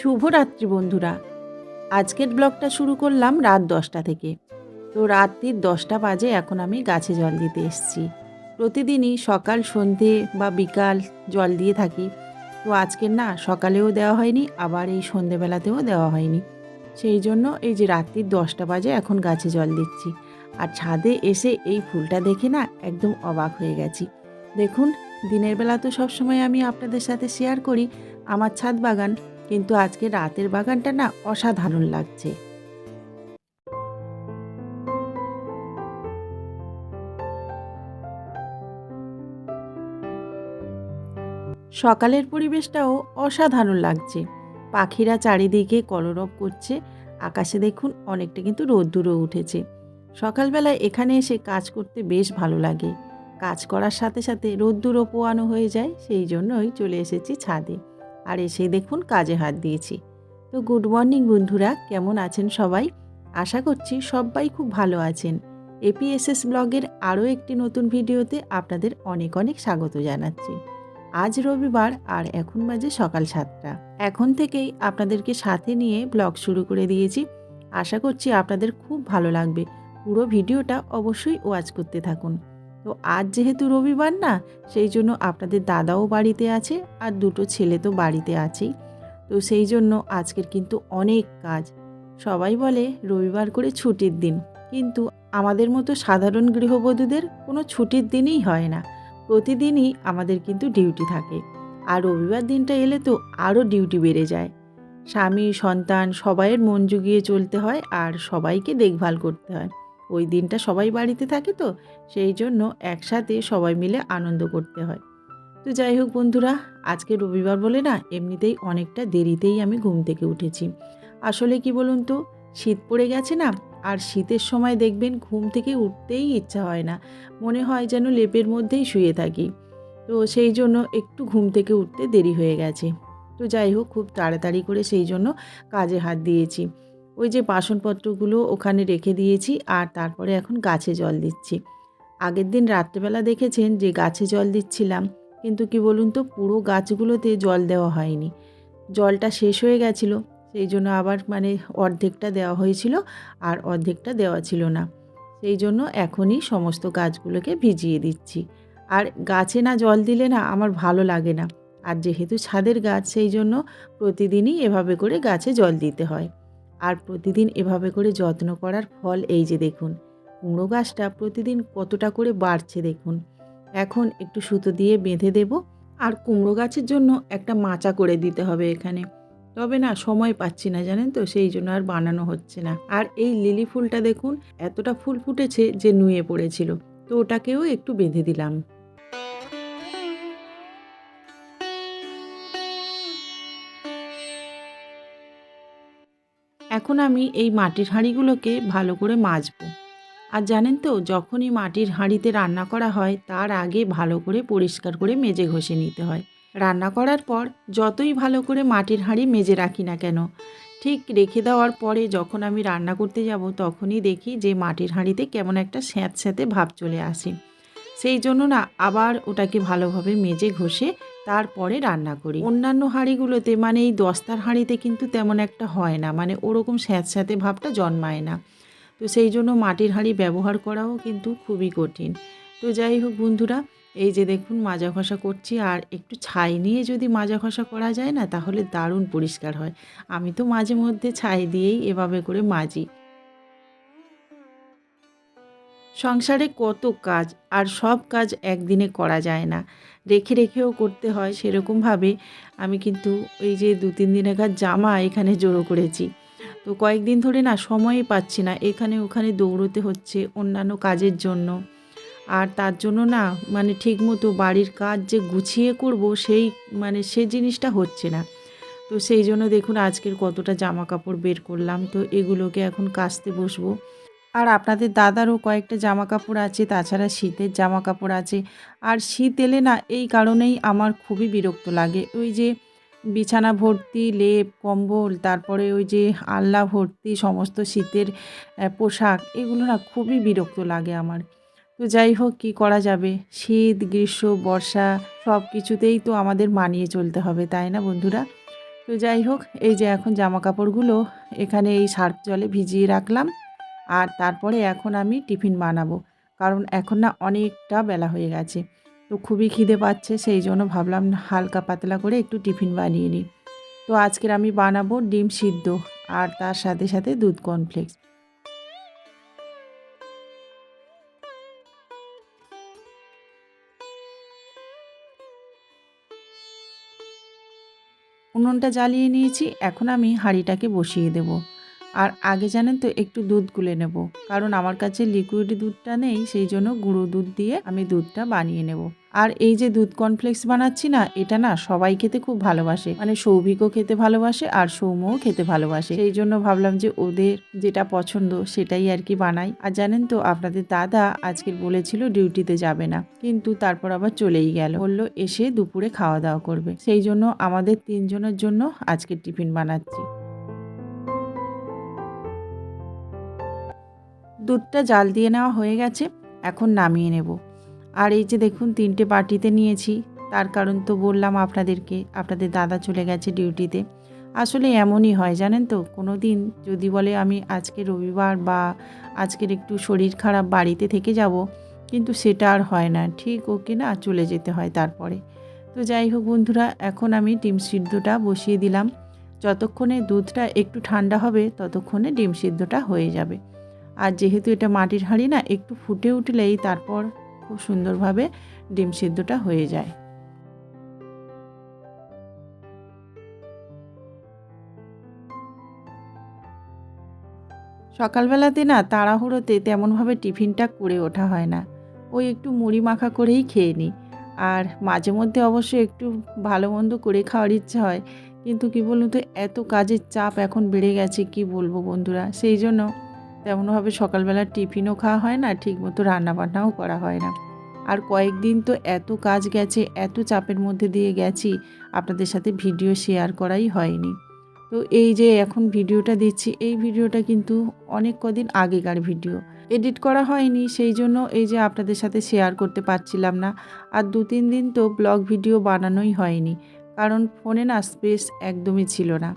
শুভরাত্রি বন্ধুরা। আজকের ব্লগটা শুরু করলাম রাত দশটা থেকে। তো রাত্রির দশটা বাজে এখন আমি গাছে জল দিতে এসেছি। প্রতিদিনই সকাল, সন্ধে বা বিকাল জল দিয়ে থাকি। তো আজকের না সকালেও দেওয়া হয়নি, আবার এই সন্ধেবেলাতেও দেওয়া হয়নি। সেই জন্য এই যে রাত্রির দশটা বাজে এখন গাছে জল দিচ্ছি। আর ছাদে এসে এই ফুলটা দেখে না একদম অবাক হয়ে গেছি। দেখুন, দিনের বেলা তো সবসময় আমি আপনাদের সাথে শেয়ার করি। আমার ছাদ বাগান কিন্তু আজকে রাতের বাগানটা না অসাধারণ লাগছে। সকালের পরিবেশটাও অসাধারণ লাগছে। পাখিরা চারিদিকে কলরব করছে। আকাশে দেখুন অনেকটা কিন্তু রোদ্দুরও উঠেছে। সকালবেলায় এখানে এসে কাজ করতে বেশ ভালো লাগে। কাজ করার সাথে সাথে রোদ্দুরও পোয়ানো হয়ে যায়, সেই জন্যই চলে এসেছি ছাদে। আর এসে দেখুন কাজে হাত দিয়েছি। তো গুড মর্নিং বন্ধুরা, কেমন আছেন সবাই? আশা করছি সবাই খুব ভালো আছেন। এপিএসএস ব্লগের আরও একটি নতুন ভিডিওতে আপনাদের অনেক অনেক স্বাগত জানাচ্ছি। আজ রবিবার আর এখন বাজে সকাল সাতটা। এখন থেকেই আপনাদেরকে সাথে নিয়ে ব্লগ শুরু করে দিয়েছি। আশা করছি আপনাদের খুব ভালো লাগবে। পুরো ভিডিওটা অবশ্যই ওয়াচ করতে থাকুন। তো আজ যেহেতু রবিবার না, সেই জন্য আপনাদের দাদাও বাড়িতে আছে আর দুটো ছেলে তো বাড়িতে আছেই। তো সেই জন্য আজকের কিন্তু অনেক কাজ। সবাই বলে রবিবার করে ছুটির দিন, কিন্তু আমাদের মতো সাধারণ গৃহবধূদের কোনো ছুটির দিনই হয় না। প্রতিদিনই আমাদের কিন্তু ডিউটি থাকে। আর রবিবার দিনটা এলে তো আরও ডিউটি বেড়ে যায়। স্বামী, সন্তান সবাইয়ের মন জুগিয়ে চলতে হয় আর সবাইকে দেখভাল করতে হয়। ওই দিনটা সবাই বাড়িতে থাকে তো, সেই জন্য একসাথে সবাই মিলে আনন্দ করতে হয়। তো যাই হোক বন্ধুরা, আজকে রবিবার বলে না, এমনিতেই অনেকটা দেরিতেই আমি ঘুম থেকে উঠেছি। আসলে কি বলুন তো, শীত পড়ে গেছে না, আর শীতের সময় দেখবেন ঘুম থেকে উঠতেই ইচ্ছা হয় না, মনে হয় যেন লেপের মধ্যেই শুয়ে থাকি। তো সেই জন্য একটু ঘুম থেকে উঠতে দেরি হয়ে গেছে। তো যাই হোক, খুব তাড়াতাড়ি করে সেই জন্য কাজে হাত দিয়েছি। ওই যে বাসনপত্রগুলো ওখানে রেখে দিয়েছি আর তারপরে এখন গাছে জল দিচ্ছি। আগের দিন রাত্রেবেলা দেখেছেন যে গাছে জল দিচ্ছিলাম, কিন্তু কি বলুন তো, পুরো গাছগুলোতে জল দেওয়া হয়নি। জলটা শেষ হয়ে গেছিল, সেই জন্য আবার মানে অর্ধেকটা দেওয়া হয়েছিল আর অর্ধেকটা দেওয়া ছিল না। সেই জন্য এখনই সমস্ত গাছগুলোকে ভিজিয়ে দিচ্ছি। আর গাছে না জল দিলে না আমার ভালো লাগে না। আর যেহেতু ছাদের গাছ, সেই জন্য প্রতিদিনই এভাবে করে গাছে জল দিতে হয়। আর প্রতিদিন এভাবে করে যত্ন করার ফল এই যে দেখুন, কুমড়ো গাছটা প্রতিদিন কতটা করে বাড়ছে দেখুন। এখন একটু সুতো দিয়ে বেঁধে দেব আর কুমড়ো গাছের জন্য একটা মাচা করে দিতে হবে এখানে। তবে না, সময় পাচ্ছি না, জানেন তো? সেই জন্য আর বানানো হচ্ছে না। আর এই লিলি ফুলটা দেখুন, এতটা ফুল ফুটেছে যে নুয়ে পড়েছিল। তো ওটাকেও একটু বেঁধে দিলাম। এখন আমি এই মাটির হাঁড়িগুলোকে ভালো করে মাজবো। আর জানেন তো, যখনই মাটির হাঁড়িতে রান্না করা হয়, তার আগে ভালো করে পরিষ্কার করে মেজে ঘষে নিতে হয়। রান্না করার পর যতই ভালো করে মাটির হাঁড়ি মেজে রাখি না কেন, ঠিক রেখে দেওয়ার পরে যখন আমি রান্না করতে যাব, তখনই দেখি যে মাটির হাঁড়িতে কেমন একটা স্যাঁত স্যাঁতে ভাব চলে আসে। সেই জন্য না, আবার ওটাকে ভালোভাবে মেজে ঘষে তারপরে রান্না করি। অন্যান্য হাঁড়িগুলোতে মানে এই দস্তার হাঁড়িতে কিন্তু তেমন একটা হয় না। মানে ওরকম স্যাঁত স্যাঁতে ভাবটা জন্মায় না। তো সেই জন্য মাটির হাঁড়ি ব্যবহার করাও কিন্তু খুবই কঠিন। তো যাই হোক বন্ধুরা, এই যে দেখুন মাজা ঘষা করছি, আর একটু ছাই নিয়ে যদি মাজা ঘষা করা যায় না, তাহলে দারুণ পরিষ্কার হয়। আমি তো মাঝে মধ্যে ছাই দিয়েই এভাবে করে মাজি। সংসারে কত কাজ আর সব কাজ একদিনে করা যায় না। রেখে রেখেও করতে হয় সেরকমভাবে আমি কিন্তু এই যে দু তিন দিন আগার জামা এখানে জড়ো করেছি। তো কয়েকদিন ধরে না সময়ই পাচ্ছি না, এখানে ওখানে দৌড়তে হচ্ছে অন্যান্য কাজের জন্য। আর তার জন্য না মানে ঠিকমতো বাড়ির কাজ যে গুছিয়ে করব সেই মানে সে জিনিসটা হচ্ছে না। তো সেই জন্য দেখুন আজকের কতটা জামা কাপড় বের করলাম। তো এগুলোকে এখন কাচতে বসবো। আর আপনাদের দাদারও কয়েকটা জামা কাপড় আছে, তাছাড়া শীতের জামা কাপড় আছে। আর শীত এলে না, এই কারণেই আমার খুবই বিরক্ত লাগে। ওই যে বিছানা ভর্তি, লেপ, কম্বল, তারপরে ওই যে আল্লা ভর্তি, সমস্ত শীতের পোশাক, এগুলো না খুবই বিরক্ত লাগে আমার। তো যাই হোক, কী করা যাবে? শীত, গ্রীষ্ম, বর্ষা সব কিছুতেই তো আমাদের মানিয়ে চলতে হবে, তাই না বন্ধুরা? তো যাই হোক, এই যে এখন জামা কাপড়গুলো এখানে এই সার্ফ জলে ভিজিয়ে রাখলাম। আর তারপরে এখন আমি টিফিন বানাবো। কারণ এখন না অনেকটা বেলা হয়ে গেছে। তো খুবই খিদে পাচ্ছে, সেই জন্য ভাবলাম হালকা পাতলা করে একটু টিফিন বানিয়ে নিই। তো আজকের আমি বানাবো ডিম সিদ্ধ আর তার সাথে সাথে দুধ কর্নফ্লেক্স। উনুনটা জ্বালিয়ে নিয়েছি, এখন আমি হাঁড়িটাকে বসিয়ে দেব। আর আগে জানেন তো একটু দুধ গুলে নেব। কারণ আমার কাছে লিকুইড দুধটা নেই, সেই জন্য গুঁড়ো দুধ দিয়ে আমি দুধটা বানিয়ে নেব। আর এই যে দুধ কর্নফ্লেক্স বানাচ্ছি না, এটা না সবাই খেতে খুব ভালোবাসে। মানে সৌভিকও খেতে ভালোবাসে আর সৌম্যও খেতে ভালোবাসে। সেই জন্য ভাবলাম যে ওদের যেটা পছন্দ সেটাই আর কি বানাই। আর জানেন তো আপনাদের দাদা আজকে বলেছিল ডিউটিতে যাবে না। কিন্তু তারপর আবার চলেই গেল। বলল, এসে দুপুরে খাওয়া দাওয়া করবে। সেই জন্য আমাদের তিনজনের জন্য আজকে টিফিন বানাচ্ছি। দুধটা জাল দিয়ে নেওয়া হয়ে গেছে, এখন নামিয়ে নেব। আর এই যে দেখুন, তিনটে বাটিতে নিয়েছি। তার কারণ তো বললাম আপনাদেরকে, আপনাদের দাদা চলে গেছে ডিউটিতে। আসলে এমনই হয়, জানেন তো? কোনো দিন যদি বলে আমি আজকে রবিবার বা আজকের একটু শরীর খারাপ, বাড়িতে থেকে যাব, কিন্তু সেটা আর হয় না। ঠিক ওকে না, চলে যেতে হয় তারপরে। তো যাই হোক বন্ধুরা, এখন আমি ডিম সিদ্ধটা বসিয়ে দিলাম। যতক্ষণে দুধটা একটু ঠান্ডা হবে, ততক্ষণে ডিম সিদ্ধটা হয়ে যাবে। আর যেহেতু এটা মাটির হাঁড়ি না, একটু ফুটে উঠলেই তারপর খুব সুন্দরভাবে ডিম সিদ্ধটা হয়ে যায়। সকালবেলাতে না তাড়াহুড়োতে তেমনভাবে টিফিনটা করে ওঠা হয় না। ওই একটু মুড়ি মাখা করেই খেয়ে নিই। আর মাঝে মধ্যে অবশ্য একটু ভালো মন্দ করে খাওয়ার ইচ্ছা হয়, কিন্তু কি বলুন তো, এত কাজের চাপ এখন বেড়ে গেছে, কি বলব বন্ধুরা? সেই জন্য তেমনভাবে সকালবেলা টিফিনও খাওয়া হয় না, ঠিকমতো রান্নাবান্নাও করা হয় না। আর কয়েকদিন তো এত কাজ গেছে, এত চাপের মধ্যে দিয়ে গেছি, আপনাদের সাথে ভিডিও শেয়ার করাই হয়নি। তো এই যে এখন ভিডিওটা দিচ্ছি, এই ভিডিওটা কিন্তু অনেক কদিন আগেকার ভিডিও। এডিট করা হয়নি, সেই জন্য এই যে আপনাদের সাথে শেয়ার করতে পারছিলাম না। আর দু তিন দিন তো ব্লগ ভিডিও বানানোই হয়নি, কারণ ফোনে না স্পেস একদমই ছিল না।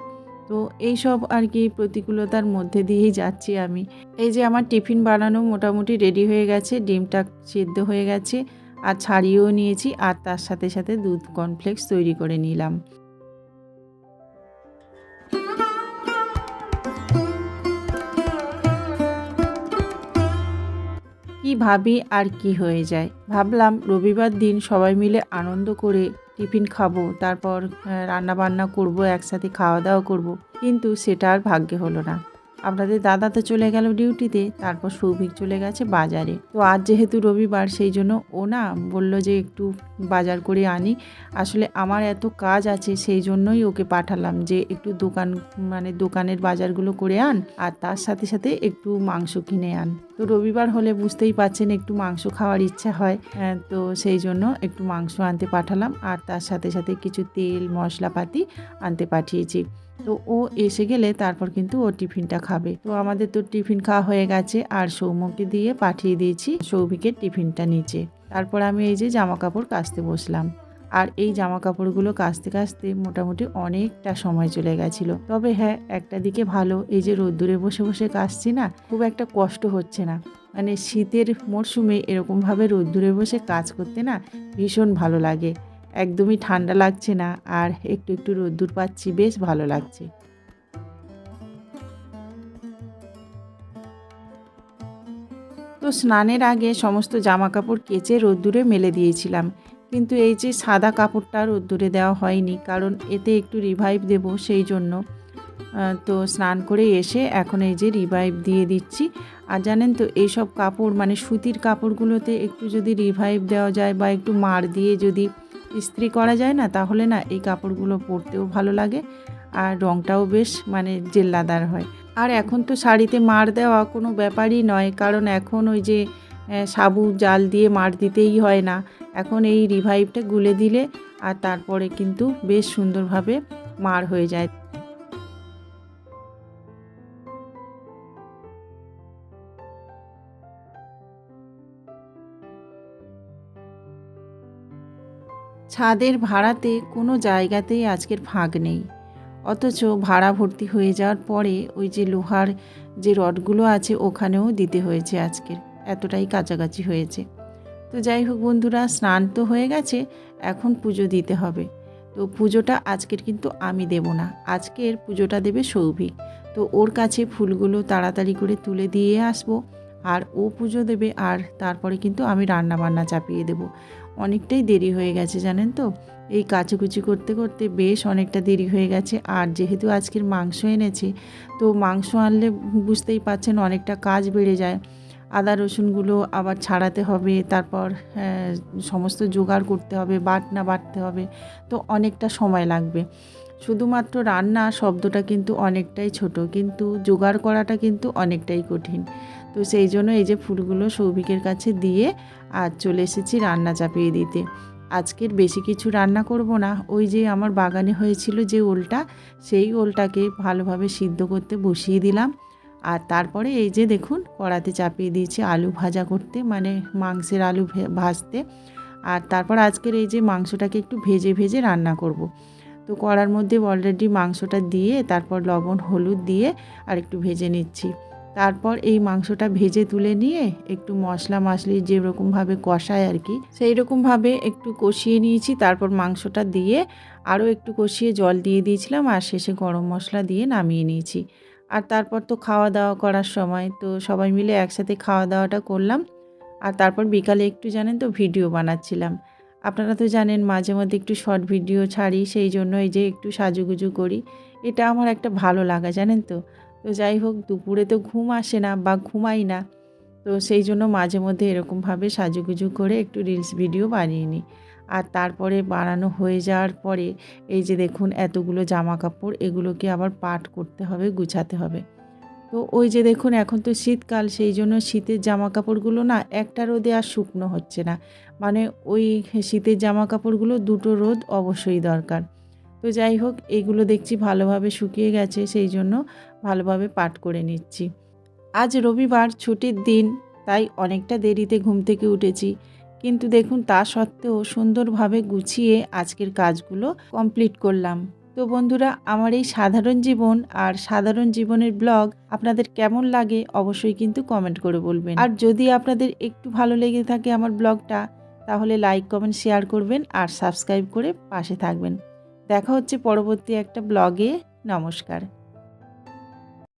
তো এই সব আর কি প্রতিকূলতার মধ্যে দিয়েই যাচ্ছি আমি। এই যে আমার টিফিন বানানো মোটামুটি রেডি হয়ে গেছে, ডিমটা সিদ্ধ হয়ে গেছে, আর ছাড়িয়েও নিয়েছি, আর তার সাথে সাথে দুধ কর্নফ্লেক্স তৈরি করে নিলাম। কি ভাবি আর কি হয়ে যায়। ভাবলাম রবিবার দিন সবাই মিলে আনন্দ করে টিফিন খাব, তারপর রান্না বান্না করব, একসাথে খাওয়া দাওয়া করব। কিন্তু সেটা আর ভাগ্যে হলো না। আপনাদের দাদা তো চলে গেল ডিউটিতে, তারপর সৌভিক চলে গেছে বাজারে। তো আজ যেহেতু রবিবার, সেই জন্য ও না বলল যে একটু বাজার করে আনি। আসলে আমার এত কাজ আছে, সেই জন্যই ওকে পাঠালাম যে একটু দোকান মানে দোকানের বাজারগুলো করে আন, আর তার সাথে সাথে একটু মাংস কিনে আন। তো রবিবার হলে বুঝতেই পাচ্ছেন একটু মাংস খাওয়ার ইচ্ছা হয়, তো সেই জন্য একটু মাংস আনতে পাঠালাম, আর তার সাথে সাথে কিছু তেল, মশলাপাতি আনতে পাঠিয়েছি। তো ও এসে গেলে তারপর কিন্তু ও টিফিনটা খাবে। তো আমাদের তো টিফিন খাওয়া হয়ে গেছে, আর সৌম্যকে দিয়ে পাঠিয়ে দিয়েছি সৌভিকের টিফিনটা নিচে। তারপর আমি এই যে জামা কাপড় কাচতে বসলাম। আর এই জামা কাপড়গুলো কাচতে কাচতে মোটামুটি অনেকটা সময় চলে গেছিল। তবে হ্যাঁ একটা দিকে ভালো, এই যে রোদ্দুরে বসে বসে কাচছি না, খুব একটা কষ্ট হচ্ছে না। মানে শীতের মরশুমে এরকমভাবে রোদ্দুরে বসে কাজ করতে না ভীষণ ভালো লাগে। একদমই ঠান্ডা লাগছে না আর একটু একটু রোদ্দুর পাচ্ছি, বেশ ভালো লাগছে। তো স্নানের আগে সমস্ত জামা কাপড় কেচে রোদ্দুরে মেলে দিয়েছিলাম। কিন্তু এই যে সাদা কাপড়টা রোদ্দুরে দেওয়া হয়নি, কারণ এতে একটু রিভাইভ দেব সেই জন্য। তো স্নান করে এসে এখন এই যে রিভাইভ দিয়ে দিচ্ছি। আর জানেন তো, এইসব কাপড় মানে সুতির কাপড়গুলোতে একটু যদি রিভাইভ দেওয়া যায় বা একটু মার দিয়ে যদি ইস্ত্রি করা যায় না, তাহলে না এই কাপড়গুলো পরতেও ভালো লাগে আর রঙটাও বেশ মানে জেল্লাদার হয়। আর এখন তো শাড়িতে মার দেওয়া কোনো ব্যাপারই নয়, কারণ এখন ওই যে সাবু জাল দিয়ে মার দিতেই হয় না। এখন এই রিভাইভটা গুলে দিলে আর তারপরে কিন্তু বেশ সুন্দরভাবে মার হয়ে যায়। ছাদের ভাড়াতে কোনো জায়গাতেই আজকের ফাঁক নেই। অথচ ভাড়া ভর্তি হয়ে যাওয়ার পরে ওই যে লোহার যে রডগুলো আছে ওখানেও দিতে হয়েছে আজকের। এতটাই কাছাকাছি হয়েছে। তো যাই হোক বন্ধুরা, স্নান তো হয়ে গেছে, এখন পুজো দিতে হবে। তো পুজোটা আজকের কিন্তু আমি দেব না। আজকের পুজোটা দেবে সৌভিক। তো ওর কাছে ফুলগুলো তাড়াতাড়ি করে তুলে দিয়ে আসব। আর ও পুজো দেবে আর তারপরে কিন্তু আমি রান্না বান্না চাপিয়ে দেব। অনেকটাই দেরি হয়ে গেছে, জানেন তো? এই কাচুকুচি করতে করতে বেশ অনেকটা দেরি হয়ে গেছে। আর যেহেতু আজকের মাংস এনেছে, তো মাংস আনলে বুঝতেই পাচ্ছেন অনেকটা কাজ বেড়ে যায়। আদা রসুনগুলো আবার ছাড়াতে হবে, তারপর সমস্ত জোগাড় করতে হবে, বাটনা বাটতে হবে, তো অনেকটা সময় লাগবে। শুধুমাত্র রান্না শব্দটা কিন্তু অনেকটাই ছোট, কিন্তু জোগাড় করাটা কিন্তু অনেকটাই কঠিন। তো সেই জন্য এই যে ফুলগুলো সৌভিকের কাছে দিয়ে আর চলে এসেছি রান্না চাপিয়ে দিতে। আজকের বেশি কিছু রান্না করব না, ওই যে আমার বাগানে হয়েছিল যে ওলটা, সেই ওলটাকে ভালোভাবে সিদ্ধ করতে বসিয়ে দিলাম। আর তারপরে এই যে দেখুন, কড়াতে চাপিয়ে দিয়েছি আলু ভাজা করতে মানে মাংসের আলু ভাজতে। আর তারপর আজকের এই যে মাংসটাকে একটু ভেজে ভেজে রান্না করব। তো কড়ার মধ্যে অলরেডি মাংসটা দিয়ে, তারপর লবণ, হলুদ দিয়ে আর একটু ভেজে নিচ্ছি। তারপর এই মাংসটা ভেজে তুলে নিয়ে একটু মশলা মাছলি যেরকমভাবে কষায় আর কি সেই রকমভাবে একটু কষিয়ে নিয়েছি। তারপর মাংসটা দিয়ে আরও একটু কষিয়ে জল দিয়ে দিয়েছিলাম আর শেষে গরম মশলা দিয়ে নামিয়ে নিয়েছি। আর তারপর তো খাওয়া দাওয়া করার সময়, তো সবাই মিলে একসাথে খাওয়া দাওয়াটা করলাম। আর তারপর বিকালে একটু জানেন তো ভিডিও বানাচ্ছিলাম। আপনারা তো জানেন মাঝে মধ্যে একটু শর্ট ভিডিও ছাড়ি, সেই জন্য এই যে একটু সাজুগুজু করি। এটা আমার একটা ভালো লাগা, জানেন তো? তো যাই হোক, দুপুরে তো ঘুম আসে না বা ঘুমাই না। তো সেই জন্য মাঝে মধ্যে এরকমভাবে সাজুগুজু করে একটু রিলস ভিডিও বানিয়ে নিই। আর তারপরে বানানো হয়ে যাওয়ার পরে এই যে দেখুন, এতগুলো জামা কাপড় এগুলোকে আবার পাট করতে হবে, গুছাতে হবে। তো ওই যে দেখুন, এখন তো শীতকাল, সেই জন্য শীতের জামা কাপড়গুলো না একটা রোদে আর শুকনো হচ্ছে না। মানে ওই শীতের জামা কাপড়গুলো দুটো রোদ অবশ্যই দরকার। তো যাই হোক এইগুলো দেখছি ভালোভাবে শুকিয়ে গেছে, সেই জন্য ভালোভাবে পাট করে নিচ্ছি। আজ রবিবার, ছুটির দিন, তাই অনেকটা দেরিতে ঘুম থেকে উঠেছি। কিন্তু দেখুন, তা সত্ত্বেও সুন্দরভাবে গুছিয়ে আজকের কাজগুলো কমপ্লিট করলাম। তো বন্ধুরা, আমার এই সাধারণ জীবন আর সাধারণ জীবনের ব্লগ আপনাদের কেমন লাগে অবশ্যই কিন্তু কমেন্ট করে বলবেন। আর যদি আপনাদের একটু ভালো লেগে থাকে আমার ব্লগটা, তাহলে লাইক, কমেন্ট, শেয়ার করবেন আর সাবস্ক্রাইব করে পাশে থাকবেন। দেখা হচ্ছে পরবর্তী একটা ব্লগে। নমস্কার।